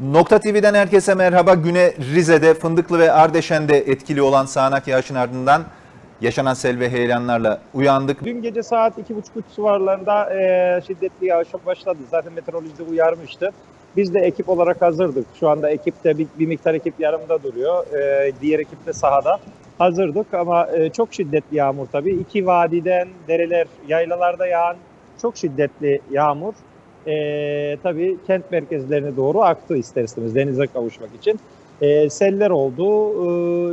Nokta TV'den herkese merhaba. Güne Rize'de, Fındıklı ve Ardeşen'de etkili olan sağanak yağışın ardından yaşanan sel ve heyelanlarla uyandık. Dün gece saat 2.30 civarlarında e, şiddetli yağış başladı. Zaten meteoroloji de uyarmıştı. Biz de ekip olarak hazırdık. Şu anda ekipte bir, bir miktar ekip yanımda duruyor. E, diğer ekip de sahada. Hazırdık ama e, çok şiddetli yağmur tabii. İki vadiden, dereler, yaylalarda yağan çok şiddetli yağmur. E, tabii kent merkezlerine doğru aktı ister istemez denize kavuşmak için. E, seller oldu.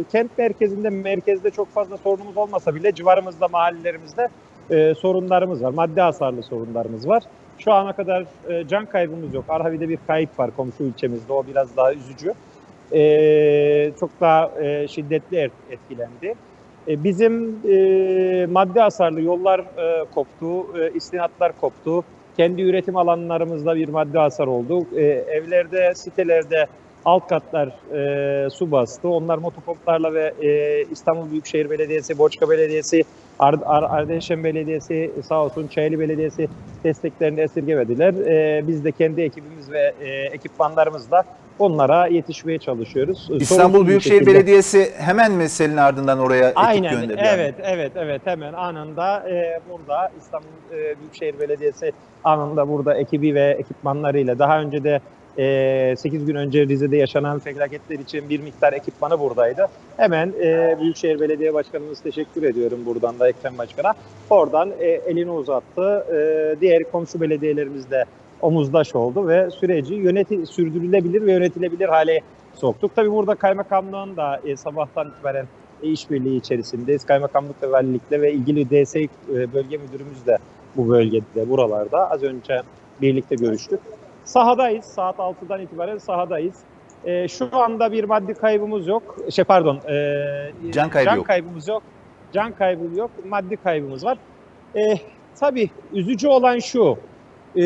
E, kent merkezinde, merkezde çok fazla sorunumuz olmasa bile civarımızda, mahallelerimizde e, sorunlarımız var. Maddi hasarlı sorunlarımız var. Şu ana kadar e, can kaybımız yok. Arhavi'de bir kayıp var komşu ilçemizde. O biraz daha üzücü. E, çok daha e, şiddetli et- etkilendi. E, bizim e, maddi hasarlı yollar e, koptu, e, istinatlar koptu. Kendi üretim alanlarımızda bir maddi hasar oldu. E, evlerde, sitelerde alt katlar e, su bastı. Onlar motopomplarla ve e, İstanbul Büyükşehir Belediyesi, Boçka Belediyesi, Ar Ar Ardeşen Belediyesi, sağ olsun Çayeli Belediyesi desteklerini esirgemediler. E, biz de kendi ekibimiz ve e, ekipmanlarımızla onlara yetişmeye çalışıyoruz. İstanbul bir Büyükşehir şekilde. Belediyesi hemen mi selin ardından oraya ekip Aynen, gönderdi? evet, evet, evet. Hemen anında e, burada İstanbul e, Büyükşehir Belediyesi anında burada ekibi ve ekipmanlarıyla daha önce de e, 8 gün önce Rize'de yaşanan felaketler için bir miktar ekipmanı buradaydı. Hemen e, Büyükşehir Belediye Başkanımız teşekkür ediyorum buradan da Ekrem Başkan'a. Oradan e, elini uzattı. E, diğer komşu belediyelerimiz de omuzdaş oldu ve süreci yöneti sürdürülebilir ve yönetilebilir hale soktuk. Tabii burada kaymakamlığın da e, sabahtan itibaren e, işbirliği içerisindeyiz. Kaymakamlık ve valilikle ve ilgili DS e, bölge müdürümüz de bu bölgede, buralarda. Az önce birlikte görüştük. Sahadayız. Saat 6'dan itibaren sahadayız. E, şu anda bir maddi kaybımız yok. Şey pardon. e, Can kaybı can yok. kaybımız yok. Can kaybı yok. Maddi kaybımız var. E, tabii üzücü olan şu. E,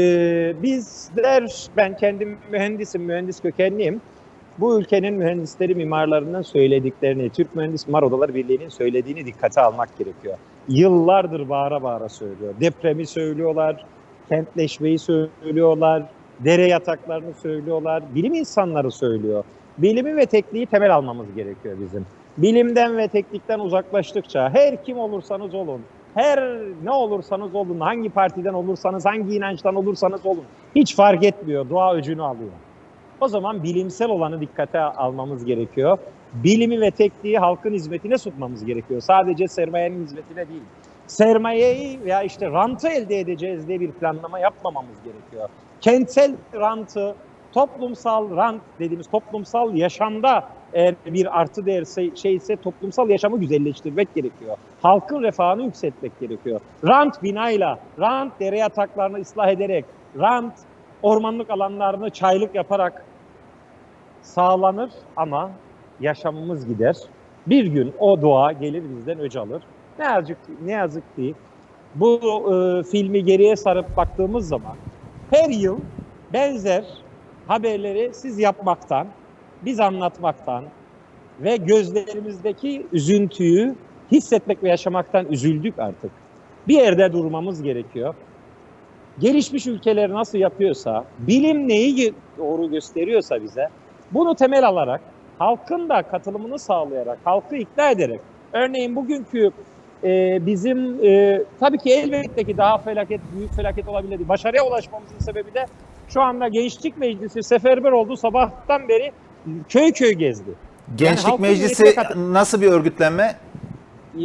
bizler, ben kendim mühendisim, mühendis kökenliyim bu ülkenin mühendisleri, mimarlarının söylediklerini, Türk Mühendis Mimar Odaları Birliği'nin söylediğini dikkate almak gerekiyor. Yıllardır bağıra bağıra söylüyor. Depremi söylüyorlar, kentleşmeyi söylüyorlar, dere yataklarını söylüyorlar, bilim insanları söylüyor. Bilimi ve tekniği temel almamız gerekiyor bizim. Bilimden ve teknikten uzaklaştıkça her kim olursanız olun, her ne olursanız olun, hangi partiden olursanız, hangi inançtan olursanız olun hiç fark etmiyor. Doğa öcünü alıyor. O zaman bilimsel olanı dikkate almamız gerekiyor. Bilimi ve tekniği halkın hizmetine sunmamız gerekiyor. Sadece sermayenin hizmetine değil. Sermayeyi veya işte rantı elde edeceğiz diye bir planlama yapmamamız gerekiyor. Kentsel rantı, toplumsal rant dediğimiz toplumsal yaşamda eğer bir artı değer şeyse toplumsal yaşamı güzelleştirmek gerekiyor. Halkın refahını yükseltmek gerekiyor. Rant binayla, rant dere yataklarını ıslah ederek, rant ormanlık alanlarını çaylık yaparak sağlanır ama yaşamımız gider. Bir gün o doğa gelir bizden öc alır. Ne yazık, ne yazık ki bu e, filmi geriye sarıp baktığımız zaman her yıl benzer haberleri siz yapmaktan, biz anlatmaktan ve gözlerimizdeki üzüntüyü hissetmek ve yaşamaktan üzüldük artık. Bir yerde durmamız gerekiyor gelişmiş ülkeler nasıl yapıyorsa, bilim neyi doğru gösteriyorsa bize, bunu temel alarak, halkın da katılımını sağlayarak, halkı ikna ederek, örneğin bugünkü e, bizim e, tabii ki elbette ki daha felaket, büyük felaket olabilirdi. Başarıya ulaşmamızın sebebi de şu anda Gençlik Meclisi seferber oldu. Sabahtan beri köy köy gezdi. Gençlik halkın Meclisi nasıl bir örgütlenme?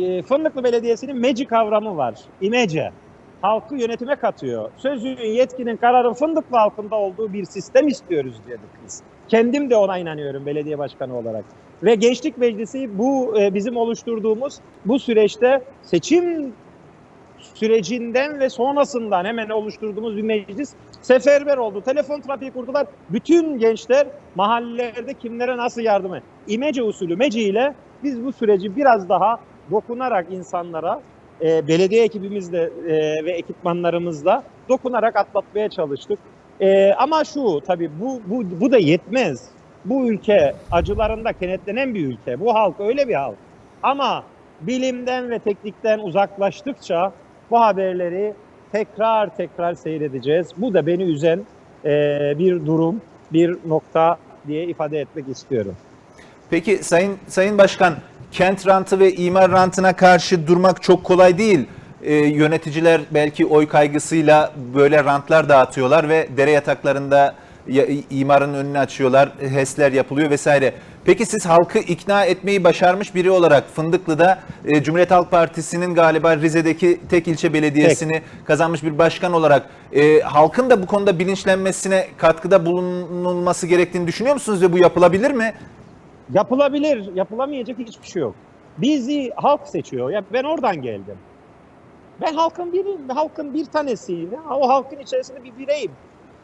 e, Fındıklı Belediyesi'nin MECI kavramı var. İmece. Halkı yönetime katıyor. Sözün, yetkinin, kararın Fındıklı halkında olduğu bir sistem istiyoruz dedik biz. Kendim de ona inanıyorum belediye başkanı olarak. Ve Gençlik Meclisi bu e, bizim oluşturduğumuz bu süreçte seçim sürecinden ve sonrasından hemen oluşturduğumuz bir meclis seferber oldu. Telefon trafiği kurdular. Bütün gençler mahallelerde kimlere nasıl yardım et. İmece usulü meci ile biz bu süreci biraz daha dokunarak insanlara e, belediye ekibimizle e, ve ekipmanlarımızla dokunarak atlatmaya çalıştık. E, ama şu tabii bu, bu, bu da yetmez. Bu ülke acılarında kenetlenen bir ülke. Bu halk öyle bir halk. Ama bilimden ve teknikten uzaklaştıkça bu haberleri tekrar tekrar seyredeceğiz. Bu da beni üzen e, bir durum. bir nokta diye ifade etmek istiyorum. Peki Sayın Sayın Başkan, kent rantı ve imar rantına karşı durmak çok kolay değil. Ee, yöneticiler belki oy kaygısıyla böyle rantlar dağıtıyorlar ve dere yataklarında ya- imarın önünü açıyorlar, HES'ler yapılıyor vesaire. Peki siz halkı ikna etmeyi başarmış biri olarak Fındıklı'da e, Cumhuriyet Halk Partisi'nin galiba Rize'deki tek ilçe belediyesini kazanmış bir başkan olarak e, halkın da bu konuda bilinçlenmesine katkıda bulunulması gerektiğini düşünüyor musunuz ve bu yapılabilir mi? Yapılabilir, yapılamayacak hiçbir şey yok. Bizi halk seçiyor. Ya ben oradan geldim. Ben halkın bir halkın bir tanesiyim. O halkın içerisinde bir bireyim.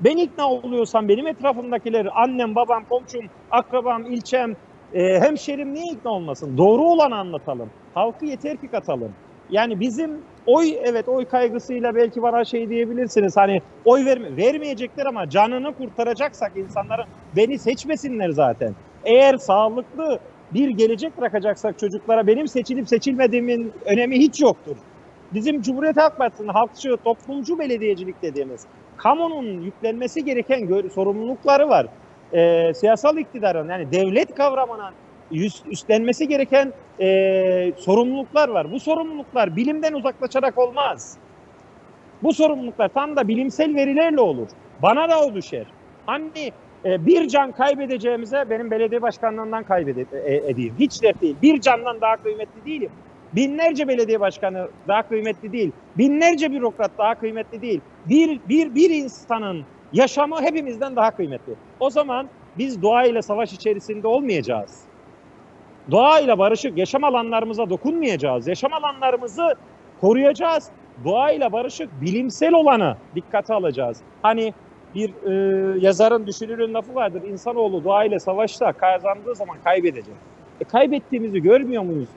Ben ikna oluyorsam benim etrafımdakiler, annem, babam, komşum, akrabam, ilçem, e, hemşerim niye ikna olmasın? Doğru olanı anlatalım. Halkı yeter ki katalım. Yani bizim oy evet oy kaygısıyla belki bana şey diyebilirsiniz. Hani oy verme, vermeyecekler ama canını kurtaracaksak insanların beni seçmesinler zaten. Eğer sağlıklı bir gelecek bırakacaksak çocuklara benim seçilip seçilmediğimin önemi hiç yoktur. Bizim Cumhuriyet Halk Partisi'nin halkçı, toplumcu belediyecilik dediğimiz kamunun yüklenmesi gereken sorumlulukları var. Ee, siyasal iktidarın yani devlet kavramına üstlenmesi gereken e, sorumluluklar var. Bu sorumluluklar bilimden uzaklaşarak olmaz. Bu sorumluluklar tam da bilimsel verilerle olur. Bana da o düşer. Hani e, bir can kaybedeceğimize benim belediye başkanlığından kaybedeyim. Hiç dert değil. Bir candan daha kıymetli değilim. Binlerce belediye başkanı daha kıymetli değil. Binlerce bürokrat daha kıymetli değil. Bir, bir, bir insanın yaşamı hepimizden daha kıymetli. O zaman biz doğayla savaş içerisinde olmayacağız. Doğayla barışık yaşam alanlarımıza dokunmayacağız. Yaşam alanlarımızı koruyacağız. Doğayla barışık bilimsel olanı dikkate alacağız. Hani bir e, yazarın düşünürün lafı vardır. İnsanoğlu doğayla savaşta kazandığı zaman kaybedecek. E, kaybettiğimizi görmüyor muyuz?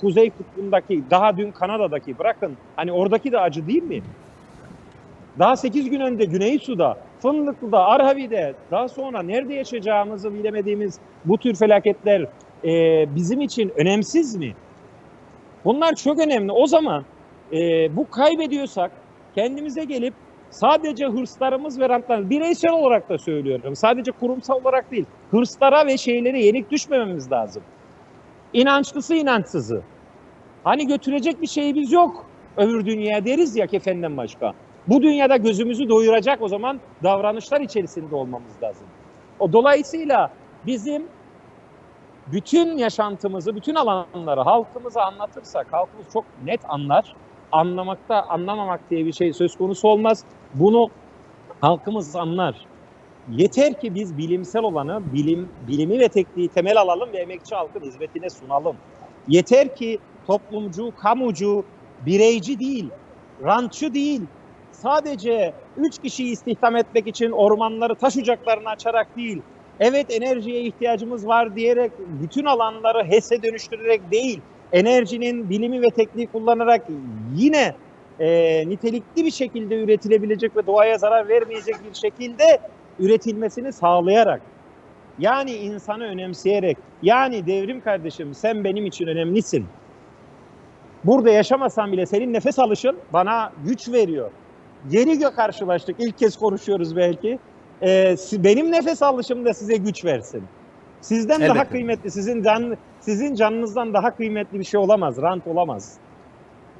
Kuzey kutbundaki, daha dün Kanada'daki bırakın hani oradaki de acı değil mi? Daha 8 gün önce Güney Su'da, Fındıklı'da, Arhavi'de daha sonra nerede yaşayacağımızı bilemediğimiz bu tür felaketler e, bizim için önemsiz mi? Bunlar çok önemli. O zaman e, bu kaybediyorsak kendimize gelip sadece hırslarımız ve rantlarımız, bireysel olarak da söylüyorum. Sadece kurumsal olarak değil. Hırslara ve şeylere yenik düşmememiz lazım. İnançlısı inançsızı. Hani götürecek bir şeyimiz yok. Öbür dünya deriz ya kefenden başka. Bu dünyada gözümüzü doyuracak o zaman davranışlar içerisinde olmamız lazım. O dolayısıyla bizim bütün yaşantımızı, bütün alanları halkımıza anlatırsak, halkımız çok net anlar. Anlamakta, anlamamak diye bir şey söz konusu olmaz. Bunu halkımız anlar. Yeter ki biz bilimsel olanı, bilim, bilimi ve tekniği temel alalım ve emekçi halkın hizmetine sunalım. Yeter ki toplumcu, kamucu, bireyci değil, rantçı değil, sadece üç kişiyi istihdam etmek için ormanları taş ocaklarını açarak değil, evet enerjiye ihtiyacımız var diyerek bütün alanları HES'e dönüştürerek değil, enerjinin bilimi ve tekniği kullanarak yine e, nitelikli bir şekilde üretilebilecek ve doğaya zarar vermeyecek bir şekilde üretilmesini sağlayarak yani insanı önemseyerek yani devrim kardeşim sen benim için önemlisin. Burada yaşamasam bile senin nefes alışın bana güç veriyor. Yeni karşılaştık. İlk kez konuşuyoruz belki. Ee, benim nefes alışım da size güç versin. Sizden daha Elbette. kıymetli, sizin can, sizin canınızdan daha kıymetli bir şey olamaz, rant olamaz.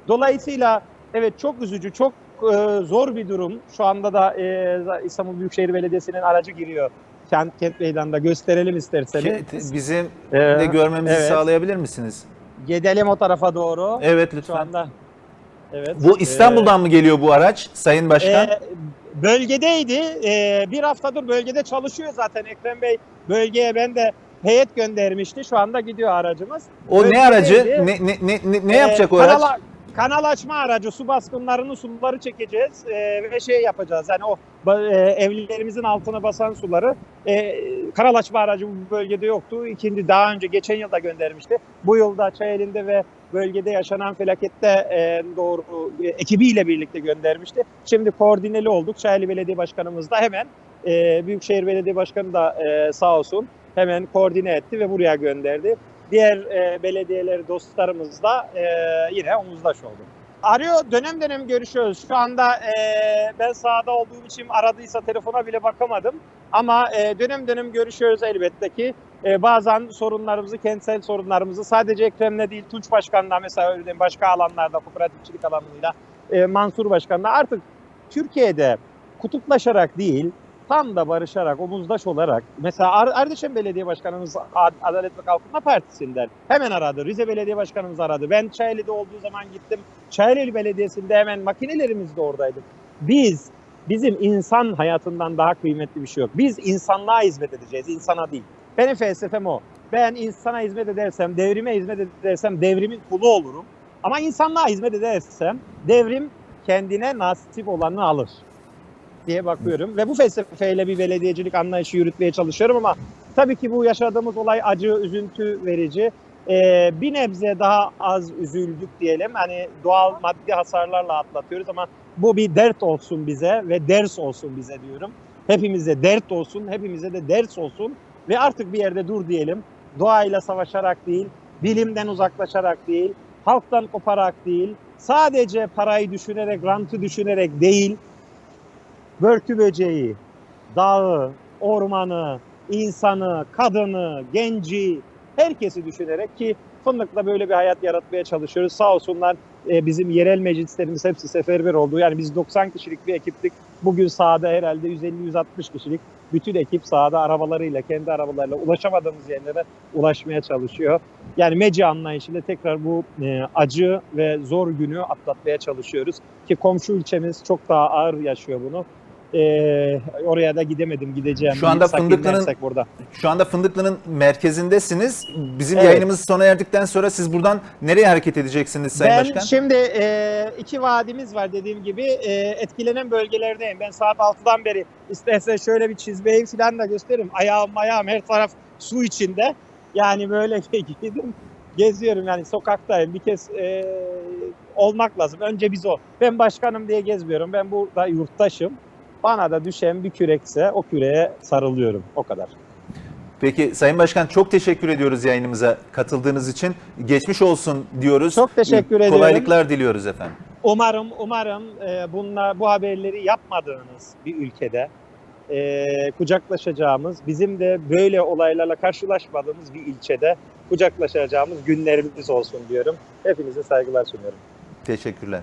Dolayısıyla evet çok üzücü, çok e, zor bir durum. Şu anda da e, İstanbul Büyükşehir Belediyesi'nin aracı giriyor. Kent, kent meydanında gösterelim isterseniz. Ke- Bizim Ee, de görmemizi evet. sağlayabilir misiniz? Gidelim o tarafa doğru. Evet Şu lütfen. anda. Evet. Bu İstanbul'dan mı geliyor bu araç Sayın Başkan? Ee, bölgedeydi. Ee, bir haftadır bölgede çalışıyor zaten Ekrem Bey. Bölgeye ben de heyet göndermişti. Şu anda gidiyor aracımız. o ne bölgedeydi. aracı? Ne ne ne ne, ne Ee, yapacak o kanal, araç? Kanal açma aracı, su baskınlarını, suları çekeceğiz ee, ve şey yapacağız. Yani o e, evlerimizin altına basan suları e, kanal açma aracı bu bölgede yoktu. İkinci daha önce geçen yılda göndermişti. Bu yılda Çayeli'nde ve bölgede yaşanan felakette e, doğru e, ekibiyle birlikte göndermişti. Şimdi koordineli olduk. Çayeli Belediye Başkanımız da hemen e, Büyükşehir Belediye Başkanı da e, sağ olsun hemen koordine etti ve buraya gönderdi. Diğer e, belediyeleri dostlarımız da e, yine omuzdaş oldu. arıyor dönem dönem görüşüyoruz. Şu anda e, ben sahada olduğum için aradıysa telefona bile bakamadım. Ama e, dönem dönem görüşüyoruz elbette ki. E, bazen sorunlarımızı, kentsel sorunlarımızı sadece Ekrem'le değil Tunç Başkan'la mesela öyle başka alanlarda kooperatifçilik alanıyla e, Mansur Başkan'la artık Türkiye'de kutuplaşarak değil tam da barışarak, omuzdaş olarak mesela Ar- Ardeşen Belediye Başkanımız Ad- Adalet ve Kalkınma Partisi'nden hemen aradı. Rize Belediye Başkanımız aradı. Ben Çayeli'de olduğu zaman gittim. Çayeli Belediyesi'nde hemen makinelerimiz de oradaydı. Biz, bizim insan hayatından daha kıymetli bir şey yok. Biz insanlığa hizmet edeceğiz, insana değil. Benim felsefem o. Ben insana hizmet edersem, devrime hizmet edersem devrimin kulu olurum. Ama insanlığa hizmet edersem devrim kendine nasip olanı alır diye bakıyorum. Ve bu felsefeyle bir belediyecilik anlayışı yürütmeye çalışıyorum ama tabii ki bu yaşadığımız olay acı, üzüntü verici. Ee, bir nebze daha az üzüldük diyelim. Hani doğal maddi hasarlarla atlatıyoruz ama bu bir dert olsun bize ve ders olsun bize diyorum. Hepimize dert olsun, hepimize de ders olsun ve artık bir yerde dur diyelim. Doğayla savaşarak değil, bilimden uzaklaşarak değil, halktan koparak değil, sadece parayı düşünerek, rantı düşünerek değil, börtü böceği, dağı, ormanı, insanı, kadını, genci, herkesi düşünerek ki Fındık'la böyle bir hayat yaratmaya çalışıyoruz. Sağ olsunlar e, bizim yerel meclislerimiz hepsi seferber oldu. Yani biz 90 kişilik bir ekiptik. Bugün sahada herhalde 150-160 kişilik bütün ekip sahada arabalarıyla, kendi arabalarıyla ulaşamadığımız yerlere ulaşmaya çalışıyor. Yani medya anlayışıyla tekrar bu e, acı ve zor günü atlatmaya çalışıyoruz. Ki komşu ülkemiz çok daha ağır yaşıyor bunu. E, oraya da gidemedim, gideceğim. Şu anda Fındıklı'nın- burada. Şu anda Fındıklı'nın merkezindesiniz. Bizim Evet. yayınımız sona erdikten sonra siz buradan nereye hareket edeceksiniz Sayın ben Başkan? şimdi e, iki vadimiz var dediğim gibi e, etkilenen bölgelerdeyim. Ben saat 6'dan beri istersen şöyle bir çizmeyi falan da gösteririm. Ayağım ayağım her taraf su içinde. Yani böyle giydim geziyorum yani sokaktayım. Bir kez e, olmak lazım. Önce biz o. Ben başkanım diye gezmiyorum. Ben burada yurttaşım. Bana da düşen bir kürekse o küreğe sarılıyorum. O kadar. Peki Sayın Başkan çok teşekkür ediyoruz yayınımıza katıldığınız için. Geçmiş olsun diyoruz. Çok teşekkür ediyorum. Kolaylıklar diliyoruz efendim. Umarım umarım e, bunlar bu haberleri yapmadığınız bir ülkede e, kucaklaşacağımız, bizim de böyle olaylarla karşılaşmadığımız bir ilçede kucaklaşacağımız günlerimiz olsun diyorum. Hepinize saygılar sunuyorum. Teşekkürler.